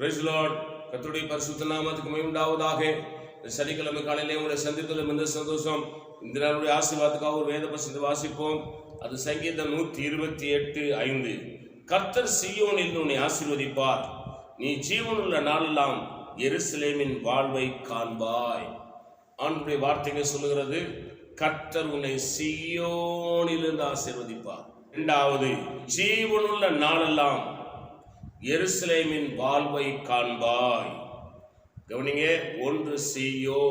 Price கத்துடைய பரிசுத்த நாமத்துக்கு மகிமுண்டாவதாக சனிக்கிழமை காலையிலே உங்களை சந்தித்ததில் மிக சந்தோஷம். இந்த நாளுடைய ஆசீர்வாதத்துக்காக ஒரு வேத பசந்து வாசிப்போம். அது சங்கீதம் நூற்றி இருபத்தி எட்டு ஐந்து. கர்த்தர் சியோனில் உன்னை ஆசீர்வதிப்பார். நீ ஜீவனுள்ள நாளெல்லாம் எருசலேமின் வாழ்வை காண்பாய். ஆண்டுடைய வார்த்தைகள் சொல்லுகிறது கர்த்தர் உன்னை சியோனிலிருந்து ஆசீர்வதிப்பார். இரண்டாவது ஜீவனுள்ள நாளெல்லாம் எருசலேமின் வாழ்வை காண்பாய். கவனிங்க ஒன்று செய்யோ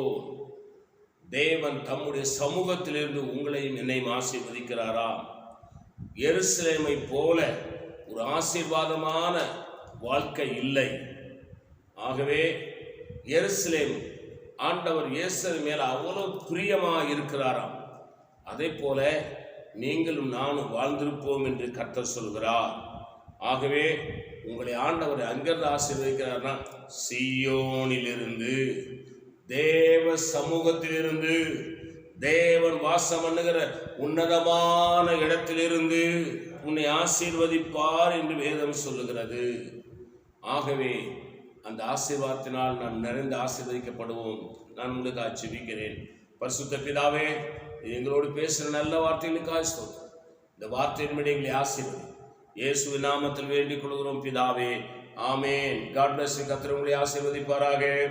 தேவன் தம்முடைய சமூகத்திலிருந்து உங்களையும் என்னையும் ஆசீர்வதிக்கிறாரா? எருசலேமை போல ஒரு ஆசீர்வாதமான வாழ்க்கை இல்லை. ஆகவே எருசலேம் ஆண்டவர் இயேசு மேல அவ்வளவு பிரியமாக இருக்கிறாராம். அதே போல நீங்களும் நானும் வாழ்ந்திருப்போம் என்று கர்த்தர் சொல்கிறார். ஆகவே உங்களை ஆண்டவர் அங்கிருந்து ஆசீர்வதிக்கிறார்னா சியோனிலிருந்து தேவ சமூகத்திலிருந்து தேவன் வாசம் பண்ணுகிற உன்னதமான இடத்திலிருந்து உன்னை ஆசீர்வதிப்பார் என்று வேதம் சொல்லுகிறது. ஆகவே அந்த ஆசீர்வாதத்தினால் நாம் நிறைந்து ஆசீர்வதிக்கப்படுவோம். நான் உங்களுக்கு ஆச்சரிக்கிறேன் பரிசுத்த பிதாவே எங்களோடு பேசுகிற நல்ல வார்த்தைகளுக்கு ஸ்தோத்திரம். இந்த வார்த்தையின்படி எங்களை ஆசீர்வதி. இயேசு நாமத்தில் வேண்டிக் கொள்கிறோம் பிதாவே. ஆமேன். காட் பிளஸ் கத்திரங்களை ஆசீர்வதிப்பாராக.